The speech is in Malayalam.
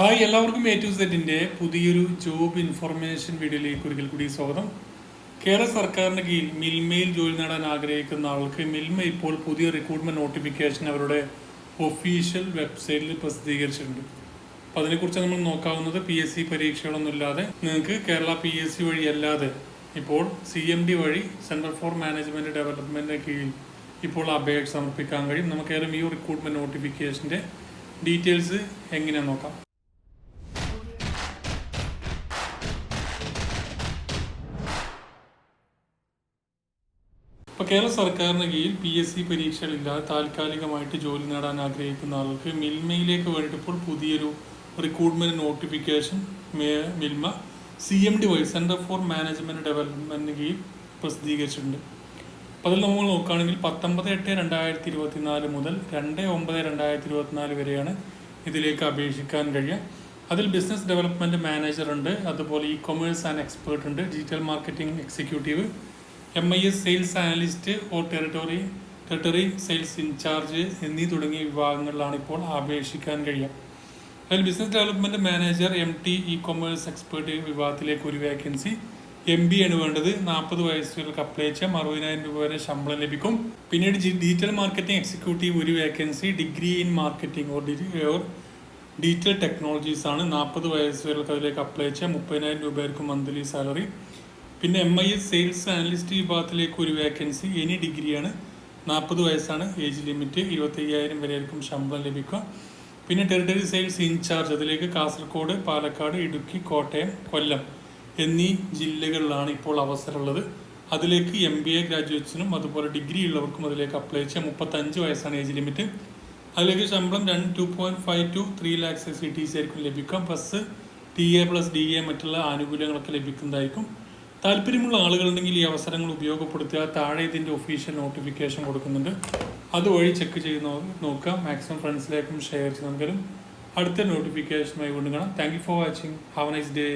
ഹായ് എല്ലാവർക്കും എ ടു സെറ്റിന്റെ പുതിയൊരു ജോബ് ഇൻഫർമേഷൻ വീഡിയോയിലേക്ക് ഒരിക്കൽ കൂടി സ്വാഗതം. കേരള സർക്കാരിന്റെ കീഴിൽ മിൽമയിൽ ജോലി നേടാൻ ആഗ്രഹിക്കുന്ന ആൾക്ക് മിൽമ ഇപ്പോൾ പുതിയ റിക്രൂട്ട്മെന്റ് നോട്ടിഫിക്കേഷൻ അവരുടെ ഒഫീഷ്യൽ വെബ്സൈറ്റിൽ പ്രസിദ്ധീകരിച്ചിട്ടുണ്ട്. അപ്പോൾ അതിനെക്കുറിച്ച് നമ്മൾ നോക്കാവുന്നത് പി എസ് സി പരീക്ഷകളൊന്നും ഇല്ലാതെ നിങ്ങൾക്ക് കേരള പി എസ് സി വഴി അല്ലാതെ ഇപ്പോൾ സി എം ഡി വഴി സെൻട്രൽ ഫോർ മാനേജ്മെന്റ് ഡെവലപ്മെന്റിന്റെ കീഴിൽ ഇപ്പോൾ അപേക്ഷ സമർപ്പിക്കാൻ കഴിയും. നമുക്കേതും ഈ റിക്രൂട്ട്മെന്റ് നോട്ടിഫിക്കേഷന്റെ ഡീറ്റെയിൽസ് എങ്ങനെയാണെന്ന് നോക്കാം. ഇപ്പോൾ കേരള സർക്കാരിന് കീഴിൽ പി എസ് സി പരീക്ഷകളില്ലാതെ താൽക്കാലികമായിട്ട് ജോലി നേടാൻ ആഗ്രഹിക്കുന്ന ആൾക്ക് മിൽമയിലേക്ക് വേണ്ടിയിട്ട് ഇപ്പോൾ പുതിയൊരു recruitment notification Milma C M D Y centre for management ഡെവലപ്മെന്റിന് കീഴിൽ പ്രസിദ്ധീകരിച്ചിട്ടുണ്ട്. അപ്പോൾ അതിൽ നമ്മൾ നോക്കുകയാണെങ്കിൽ പത്തൊമ്പത് എട്ട് രണ്ടായിരത്തി ഇരുപത്തിനാല് മുതൽ രണ്ട് ഒമ്പത് രണ്ടായിരത്തി ഇരുപത്തിനാല് വരെയാണ് ഇതിലേക്ക് അപേക്ഷിക്കാൻ കഴിയുക. അതിൽ ബിസിനസ് ഡെവലപ്മെന്റ് മാനേജർ ഉണ്ട് അതുപോലെ ഇ കൊമേഴ്സ് ആൻഡ് എക്സ്പേർട്ട് ഉണ്ട് digital marketing executive M I S sales analyst or territory territory sales in charge എന്നീ തുടങ്ങിയ വിഭാഗങ്ങളിലാണ് ഇപ്പോൾ അപേക്ഷിക്കാൻ കഴിയുക. അതിൽ business development manager M T e commerce expert വിഭാഗത്തിലേക്ക് ഒരു വേക്കൻസി എം ബി ആണ് വേണ്ടത്. നാൽപ്പത് വയസ്സുകൾക്ക് അപ്ലൈ ചെയ്യാം അറുപതിനായിരം രൂപ വരെ ശമ്പളം ലഭിക്കും. പിന്നീട് ഡിജിറ്റൽ മാർക്കറ്റിംഗ് എക്സിക്യൂട്ടീവ് ഒരു vacancy degree in marketing or or digital technologies ആണ്. നാൽപ്പത് വയസ്സുകൾക്ക് അതിലേക്ക് അപ്ലൈ ചെയ്യാം മുപ്പതിനായിരം രൂപയായിരിക്കും മന്ത്ലി സാലറി പിന്നെ M I S sales analyst വിഭാഗത്തിലേക്ക് ഒരു വേക്കൻസി എനി ഡിഗ്രിയാണ് നാൽപ്പത് വയസ്സാണ്. ഏജ് ലിമിറ്റ് ഇരുപത്തയ്യായിരം വരെയായിരിക്കും ശമ്പളം ലഭിക്കുക. പിന്നെ ടെറിട്ടറി സെയിൽസ് ഇൻചാർജ് അതിലേക്ക് കാസർഗോഡ് പാലക്കാട് ഇടുക്കി കോട്ടയം കൊല്ലം എന്നീ ജില്ലകളിലാണ് ഇപ്പോൾ അവസരമുള്ളത്. അതിലേക്ക് എം ബി എ ഗ്രാജുവേറ്റ്സിനും അതുപോലെ ഡിഗ്രി ഉള്ളവർക്കും അതിലേക്ക് അപ്ലൈ ചെയ്യാം. മുപ്പത്തഞ്ച് വയസ്സാണ് ഏജ് ലിമിറ്റ് അതിലേക്ക് ശമ്പളം രണ്ട് two point five two three lakhs C T C ആയിരിക്കും ലഭിക്കുക. Plus T A plus D A മറ്റുള്ള ആനുകൂല്യങ്ങളൊക്കെ ലഭിക്കുന്നതായിരിക്കും. താല്പര്യമുള്ള ആളുകളുണ്ടെങ്കിൽ ഈ അവസരങ്ങൾ ഉപയോഗപ്പെടുത്തുക. താഴെ ഇതിന്റെ ഒഫീഷ്യൽ നോട്ടിഫിക്കേഷൻ കൊടുക്കുന്നുണ്ട്. അതുവഴി ചെക്ക് ചെയ്ത് നോക്കുക. മാക്സിമം ഫ്രണ്ട്സിലേക്കും ഷെയർ ചെയ്ത് നമുക്കൊരു അടുത്ത നോട്ടിഫിക്കേഷനുമായി കൊണ്ടുകാണാം thank you for watching have nice day